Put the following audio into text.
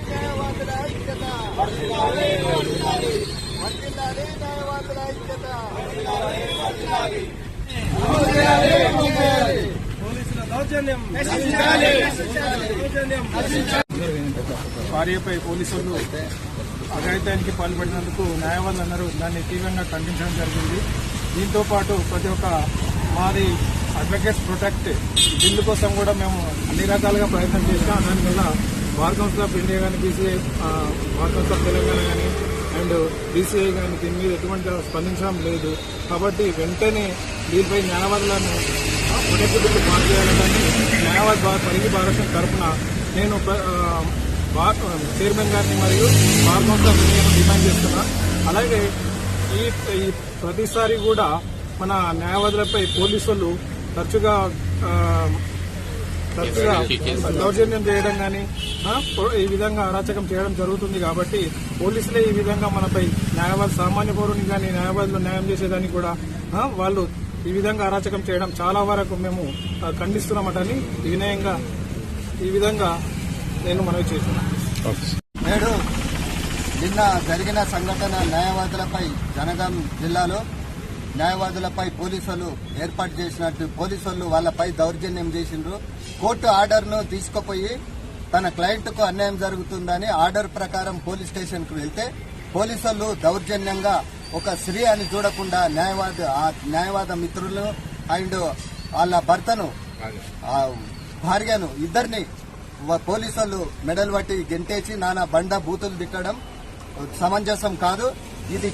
న్యాయవాదుల ఐక్యత వర్ధిల్లాలి న్యాయవాదుల ఐక్యత పోలీసుల దౌర్జన్యం దౌర్జన్యం భార్యపై పోలీసులు అఘాయితానికి పాల్పడినందుకు న్యాయవాదులందరూ దాన్ని తీవ్రంగా ఖండించడం జరిగింది. దీంతో పాటు ప్రతి ఒక్క మాది అడ్వకేట్స్ ప్రొటెక్ట్ బిల్లు కోసం కూడా మేము అన్ని రకాలుగా ప్రయత్నం చేసాం దానివల్ల బార్ కౌన్సిల్ ఆఫ్ ఇండియా కానీ BCI bar council of Telangana కానీ అండ్ బీసీఐ కానీ దీని మీద ఎటువంటి స్పందించడం లేదు. కాబట్టి వెంటనే దీనిపై న్యాయవాదులను పాస్ చేయాలని న్యాయవాది పరిగి భారతం తరఫున నేను చైర్మన్ గారిని మరియు బార్ కౌన్సిల్ ఇండియాను డిమాండ్ చేస్తున్నా. అలాగే ఈ ఈ ప్రతిసారి కూడా మన న్యాయవాదులపై పోలీసులు తరచుగా తరచుగా దౌర్జన్యం చేయడం కానీ ఈ విధంగా అరాచకం చేయడం జరుగుతుంది కాబట్టి పోలీసులే ఈ విధంగా మనపై న్యాయవాది సామాన్య పౌరుని కానీ న్యాయవాదులు న్యాయం చేసేదానికి కూడా వాళ్ళు ఈ విధంగా అరాచకం చేయడం చాలా వరకు మేము ఖండిస్తున్నామటని వినయంగా ఈ విధంగా నేను మనవి చేస్తున్నాను. నేడు నిన్న జరిగిన సంఘటన న్యాయవాదులపై జనగాం జిల్లాలో న్యాయవాదులపై పోలీసులు ఏర్పాటు చేసినట్టు పోలీసులు వాళ్ళపై దౌర్జన్యం చేసిండ్రు. కోర్టు ఆర్డర్ను తీసుకుపోయి తన క్లయింట్కు అన్యాయం జరుగుతుందని ఆర్డర్ ప్రకారం పోలీస్ స్టేషన్కు వెళ్తే పోలీసులు దౌర్జన్యంగా ఒక స్త్రీ అని చూడకుండా న్యాయవాద ఆ న్యాయవాద మిత్రులను అండ్ వాళ్ళ భర్తను ఆ భార్యను ఇద్దరిని వ- పోలీసులు మెడల్ పట్టి గెంటేసి నానా బండ బూతులు తిట్టడం సమంజసం కాదు. ఇది